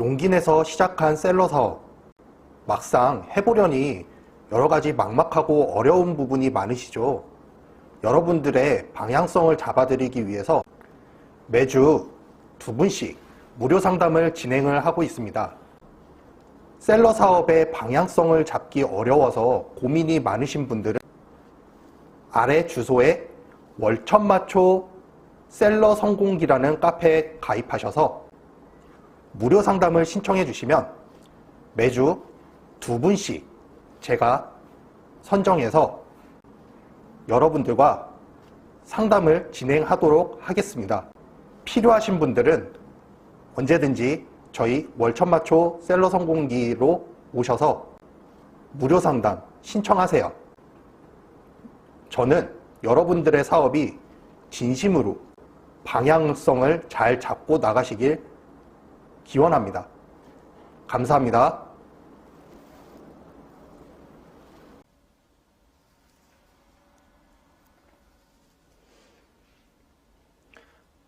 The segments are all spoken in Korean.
용기 내서 시작한 셀러 사업. 막상 해보려니 여러 가지 막막하고 어려운 부분이 많으시죠? 여러분들의 방향성을 잡아드리기 위해서 매주 두 분씩 무료 상담을 진행을 하고 있습니다. 셀러 사업의 방향성을 잡기 어려워서 고민이 많으신 분들은 아래 주소에 월천마초 셀러 성공기라는 카페에 가입하셔서 무료 상담을 신청해 주시면 매주 두 분씩 제가 선정해서 여러분들과 상담을 진행하도록 하겠습니다. 필요하신 분들은 언제든지 저희 월천마초 셀러 성공기로 오셔서 무료 상담 신청하세요. 저는 여러분들의 사업이 진심으로 방향성을 잘 잡고 나가시길 기원합니다. 감사합니다.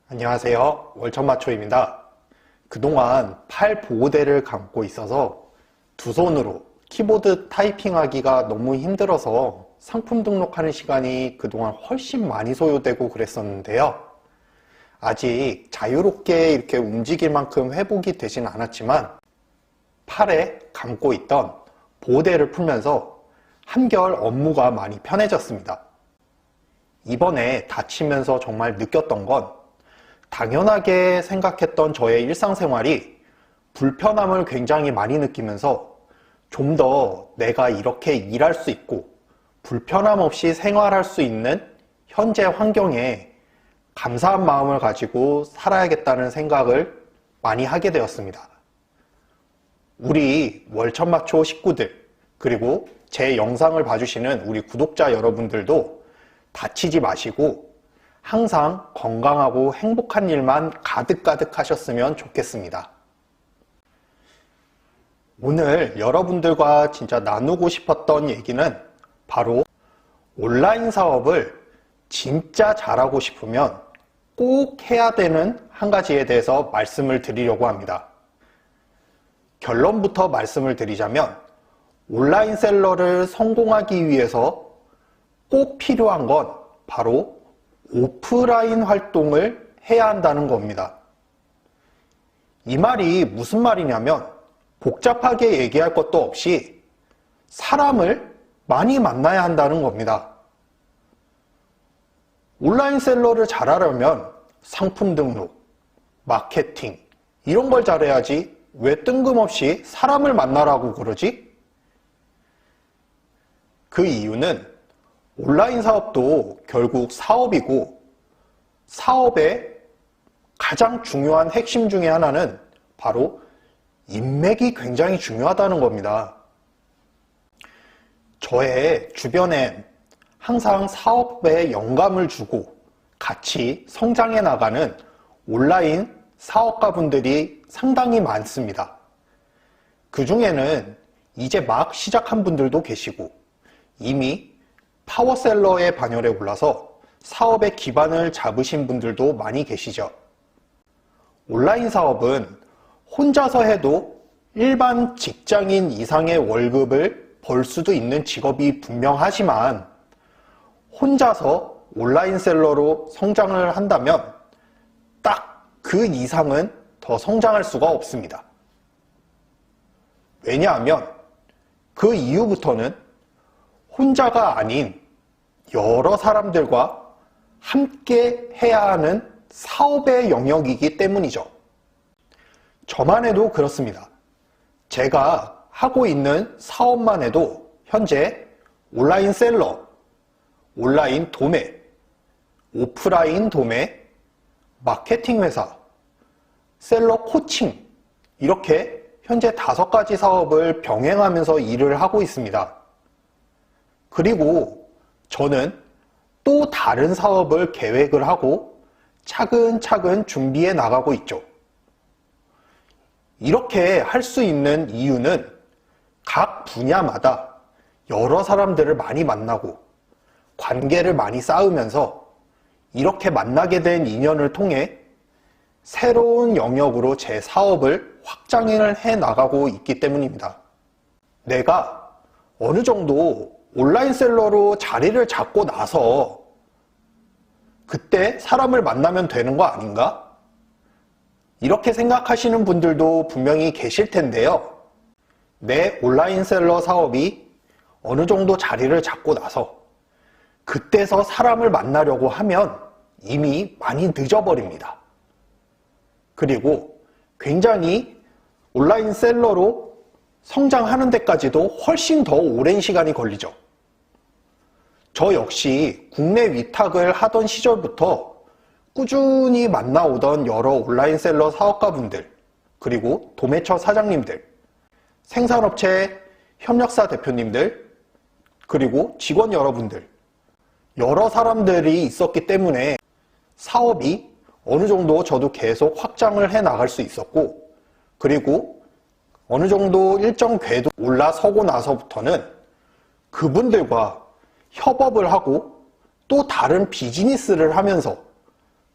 안녕하세요. 월천마초입니다. 그동안 팔 보호대를 감고 있어서 두 손으로 키보드 타이핑하기가 너무 힘들어서 상품 등록하는 시간이 그동안 훨씬 많이 소요되고 그랬었는데요. 아직 자유롭게 이렇게 움직일 만큼 회복이 되진 않았지만 팔에 감고 있던 보호대를 풀면서 한결 업무가 많이 편해졌습니다. 이번에 다치면서 정말 느꼈던 건 당연하게 생각했던 저의 일상생활이 불편함을 굉장히 많이 느끼면서 좀 더 내가 이렇게 일할 수 있고 불편함 없이 생활할 수 있는 현재 환경에 감사한 마음을 가지고 살아야겠다는 생각을 많이 하게 되었습니다. 우리 월천마초 식구들, 그리고 제 영상을 봐주시는 우리 구독자 여러분들도 다치지 마시고 항상 건강하고 행복한 일만 가득가득 하셨으면 좋겠습니다. 오늘 여러분들과 진짜 나누고 싶었던 얘기는 바로 온라인 사업을 진짜 잘하고 싶으면 꼭 해야 되는 한 가지에 대해서 말씀을 드리려고 합니다. 결론부터 말씀을 드리자면 온라인 셀러를 성공하기 위해서 꼭 필요한 건 바로 오프라인 활동을 해야 한다는 겁니다. 이 말이 무슨 말이냐면 복잡하게 얘기할 것도 없이 사람을 많이 만나야 한다는 겁니다. 온라인 셀러를 잘하려면 상품 등록, 마케팅, 이런 걸 잘해야지 왜 뜬금없이 사람을 만나라고 그러지? 그 이유는 온라인 사업도 결국 사업이고 사업의 가장 중요한 핵심 중에 하나는 바로 인맥이 굉장히 중요하다는 겁니다. 저의 주변에 항상 사업에 영감을 주고 같이 성장해 나가는 온라인 사업가분들이 상당히 많습니다. 그 중에는 이제 막 시작한 분들도 계시고 이미 파워셀러의 반열에 올라서 사업의 기반을 잡으신 분들도 많이 계시죠. 온라인 사업은 혼자서 해도 일반 직장인 이상의 월급을 벌 수도 있는 직업이 분명하지만 혼자서 온라인 셀러로 성장을 한다면 딱 그 이상은 더 성장할 수가 없습니다. 왜냐하면 그 이후부터는 혼자가 아닌 여러 사람들과 함께 해야 하는 사업의 영역이기 때문이죠. 저만 해도 그렇습니다. 제가 하고 있는 사업만 해도 현재 온라인 셀러, 온라인 도매, 오프라인 도매, 마케팅 회사, 셀러 코칭, 이렇게 현재 다섯 가지 사업을 병행하면서 일을 하고 있습니다. 그리고 저는 또 다른 사업을 계획을 하고 차근차근 준비해 나가고 있죠. 이렇게 할 수 있는 이유는 각 분야마다 여러 사람들을 많이 만나고 관계를 많이 쌓으면서 이렇게 만나게 된 인연을 통해 새로운 영역으로 제 사업을 확장을 해 나가고 있기 때문입니다. 내가 어느 정도 온라인 셀러로 자리를 잡고 나서 그때 사람을 만나면 되는 거 아닌가? 이렇게 생각하시는 분들도 분명히 계실 텐데요. 내 온라인 셀러 사업이 어느 정도 자리를 잡고 나서 그때서 사람을 만나려고 하면 이미 많이 늦어버립니다. 그리고 굉장히 온라인 셀러로 성장하는 데까지도 훨씬 더 오랜 시간이 걸리죠. 저 역시 국내 위탁을 하던 시절부터 꾸준히 만나오던 여러 온라인 셀러 사업가분들, 그리고 도매처 사장님들, 생산업체 협력사 대표님들, 그리고 직원 여러분들, 여러 사람들이 있었기 때문에 사업이 어느 정도 저도 계속 확장을 해 나갈 수 있었고, 그리고 어느 정도 일정 궤도 올라서고 나서부터는 그분들과 협업을 하고 또 다른 비즈니스를 하면서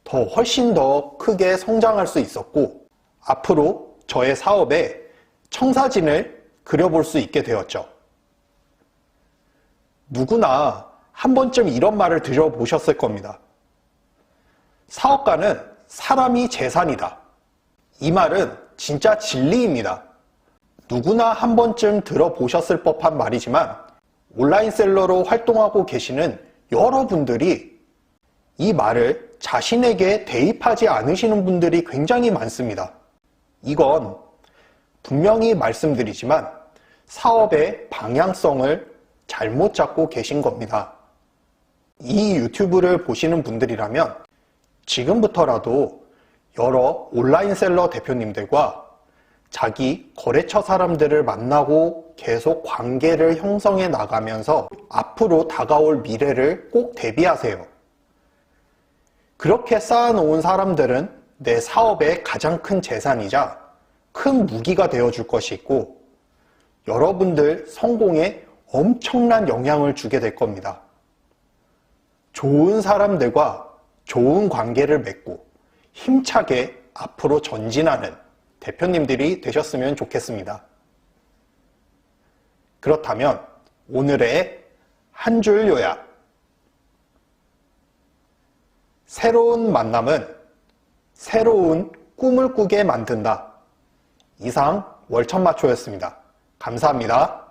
더 훨씬 더 크게 성장할 수 있었고, 앞으로 저의 사업에 청사진을 그려볼 수 있게 되었죠. 누구나 한 번쯤 이런 말을 들어보셨을 겁니다. 사업가는 사람이 재산이다. 이 말은 진짜 진리입니다. 누구나 한 번쯤 들어보셨을 법한 말이지만 온라인 셀러로 활동하고 계시는 여러분들이 이 말을 자신에게 대입하지 않으시는 분들이 굉장히 많습니다. 이건 분명히 말씀드리지만 사업의 방향성을 잘못 잡고 계신 겁니다. 이 유튜브를 보시는 분들이라면 지금부터라도 여러 온라인 셀러 대표님들과 자기 거래처 사람들을 만나고 계속 관계를 형성해 나가면서 앞으로 다가올 미래를 꼭 대비하세요. 그렇게 쌓아놓은 사람들은 내 사업의 가장 큰 재산이자 큰 무기가 되어줄 것이 있고 여러분들 성공에 엄청난 영향을 주게 될 겁니다. 좋은 사람들과 좋은 관계를 맺고 힘차게 앞으로 전진하는 대표님들이 되셨으면 좋겠습니다. 그렇다면 오늘의 한 줄 요약. 새로운 만남은 새로운 꿈을 꾸게 만든다. 이상 월천마초였습니다. 감사합니다.